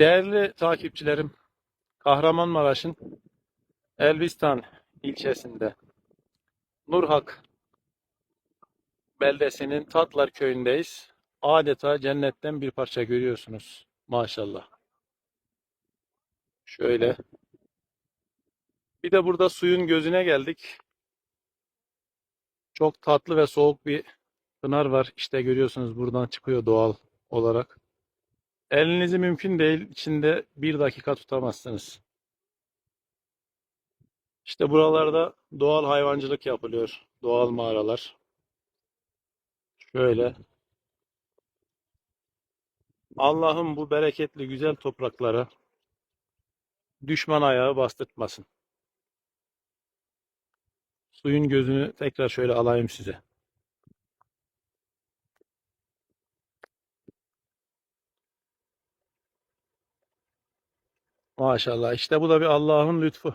Değerli takipçilerim, Kahramanmaraş'ın Elbistan ilçesinde Nurhak beldesinin Tatlar köyündeyiz. Adeta cennetten bir parça görüyorsunuz. Maşallah. Şöyle. Bir de burada suyun gözüne geldik. Çok tatlı ve soğuk bir pınar var. İşte görüyorsunuz buradan çıkıyor doğal olarak. Elinizi mümkün değil içinde bir dakika tutamazsınız. İşte buralarda doğal hayvancılık yapılıyor. Doğal mağaralar. Şöyle. Allah'ım bu bereketli güzel topraklara düşman ayağı bastırtmasın. Suyun gözünü tekrar şöyle alayım size. Maşallah. İşte bu da bir Allah'ın lütfu.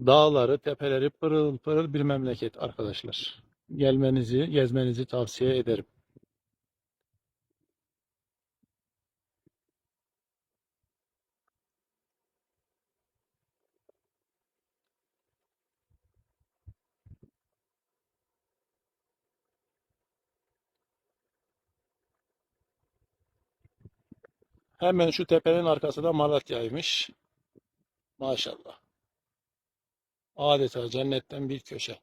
Dağları, tepeleri pırıl pırıl bir memleket arkadaşlar. Gelmenizi, gezmenizi tavsiye ederim. Hemen şu tepenin arkası da Malatya'ymış. Maşallah. Adeta cennetten bir köşe.